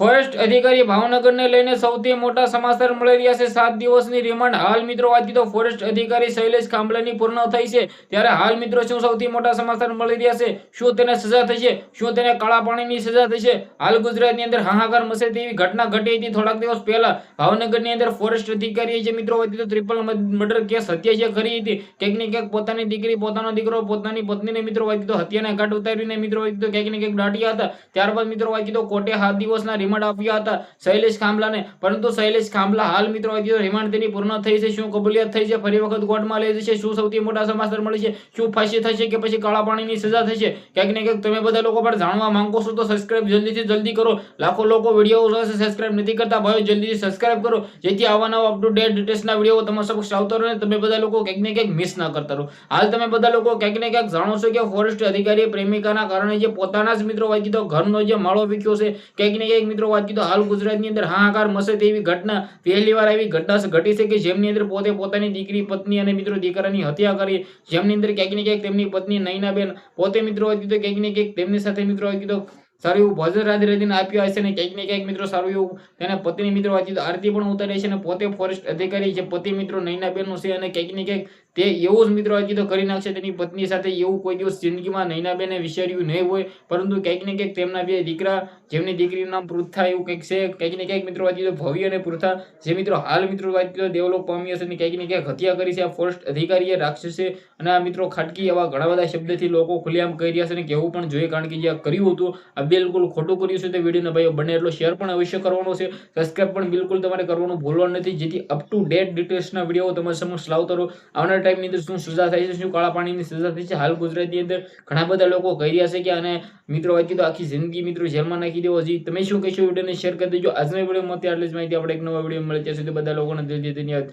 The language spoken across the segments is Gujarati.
ફોરેસ્ટ અધિકારી ભાવનગરને લઈને સૌથી મોટા સમાચાર મળી રહ્યા છે. સાત દિવસની રિમાન્ડ. હાલ મિત્રો વાંચી તો ફોરેસ્ટ અધિકારી શૈલેષ ખાંભલાની પૂર્ણ થઈ છે. ત્યારે હાલ મિત્રો, શું સૌથી મોટા સમાચાર મળી રહ્યા છે? શું તેને સજા થશે શું તેને કાળા પાણીની સજા થશે હાલ ગુજરાતની અંદર હાહાકાર મસે તેવી ઘટના ઘટી હતી થોડાક દિવસ પહેલા. ભાવનગરની અંદર ફોરેસ્ટ અધિકારીએ જે મિત્રો વાંચી તો ટ્રિપલ મર્ડર કેસ હત્યા જે કરી હતી. ક્યાંક ને ક્યાંક પોતાની દીકરી, પોતાનો દીકરો, પોતાની પત્નીને મિત્રો વાંચી તો હત્યાના ઘાટ ઉતારીને મિત્રો વાંચી તો ક્યાંક ને ક્યાંક દાટ્યા હતા. ત્યારબાદ મિત્રો વાંચી તો કોર્ટે સાત દિવસના રિમાન્ડ આપ્યા હતા શૈલેષ ખાંભલાને. પરંતુ શૈલેષ ખાંભલા હાલ મિત્રો રિમાન્ડ તેની પૂર્ણ થઈ છે. શું કબૂલિયાત થઈ છે? ફરી વખત કોર્ટમાં લઈ જશે. શું સૌથી મોટા સમાચાર મળે છે? શું ફાંસી થશે કે પછી કાળા પાણીની સજા થશે? ક્યાંક ને ક્યાંક તમે બધા લોકો પણ જાણવા માંગો છો તો સબસ્ક્રાઇબ જલ્દીથી જલ્દી કરો. લાખો લોકો વીડિયો જોશે સબસ્ક્રાઇબ નથી કરતા ભાઈઓ, જલ્દીથી સબસ્ક્રાઇબ કરો. જેથી આવા નવા અપ ટુ ડેટ ડિટેલ્સના વીડિયો તમારા સમક્ષ આવતા રહે તમે બધા લોકો ક્યાંક ને ક્યાંક મિસ ના કરતા રહો. હાલ તમે બધા લોકો ક્યાંક ને ક્યાંક જાણો છો કે ફોરેસ્ટ અધિકારી પ્રેમિકાના કારણે જે પોતાના જ મિત્રો વાંચી તો ઘરનો જે માળો વીખ્યો છે, ક્યાંક ને ક્યાંક મિત્રો વાંચી તો હાલ ગુજરાતની અંદર હાહાકાર મસે તેવી ઘટના, પહેલી વાર એવી ઘટના ઘટી છે કે જેમની અંદર પોતે પોતાની દીકરી, પત્ની અને મિત્રો દીકરાની હત્યા કરી, જેમની અંદર ક્યાંક ને ક્યાંક તેમની પત્ની નયનાબેન પોતે મિત્રો વાત તો ક્યાંક ને ક્યાંક તેમની સાથે મિત્રો વાંચી તો સારું એવું ભજન રાધે રાધીને આપ્યું હશે ને ક્યાંક ને ક્યાંક મિત્રો સારું એવું તેના પતિની મિત્રો વાંચી તો આરતી પણ ઉતારે છે અને પોતે ફોરેસ્ટ અધિકારી છે, પતિ મિત્રો નૈનાબેનનું છે અને ક્યાંક ને ક્યાંક તે એવું જ મિત્રો હજી તો કરી નાખશે તેની પત્ની સાથે એવું કોઈ દિવસ જિંદગીમાં નૈનાબેને વિચાર્યું નહીં હોય, પરંતુ કંઈક ને ક્યાંક તેમના બે દીકરા, જેમની દીકરીનું નામ પૃથા એવું કંઈક છે, કંઈક ને ક્યાંક મિત્રો વાંચી તો ભવ્ય અને પૃથા જે મિત્રો હાલ મિત્રો વાંચી ડેવલપ પામી હશે અને કંઈક ને કંઈક હત્યા કરી છે, આ ફોરેસ્ટ અધિકારીએ રાક્ષસે અને આ મિત્રો ખાટકી એવા ઘણા બધા શબ્દથી લોકો ખુલ્લેઆમ કહી રહ્યા છે અને કહેવું પણ જોઈએ, કારણ કે જે કર્યું હતું, આ બિલકુલ ખોટું કર્યું છે તે વિડીયોને ભાઈઓ બને એટલો શેર પણ અવશ્ય કરવાનો છે સબસ્ક્રાઈબ પણ બિલકુલ તમારે કરવાનું ભૂલવાનું નથી, જેથી અપ ટુ ડેટ ડિટેલ્સના વીડિયો તમારી સમક્ષ લાવતો રહો. આવનાર ટાઈમની અંદર શું સજા થાય છે, શું કાળા પાણીની સજા થઈ છે, હાલ ગુજરાતની અંદર ઘણા બધા લોકો કહી રહ્યા છે કે અને મિત્રો વાંચી તો આખી જિંદગી મિત્રો જેલમાં નાખી દેવો હજી તમે શું કહેશો વિડીયોને શેર કરી દેજો. આજના વિડીયોમાં આટલી જ માહિતી. આપણે એક નવા વીડિયો મળે ત્યાં સુધી બધા લોકોને દિલથી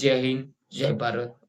જય હિન્દ, જય ભારત.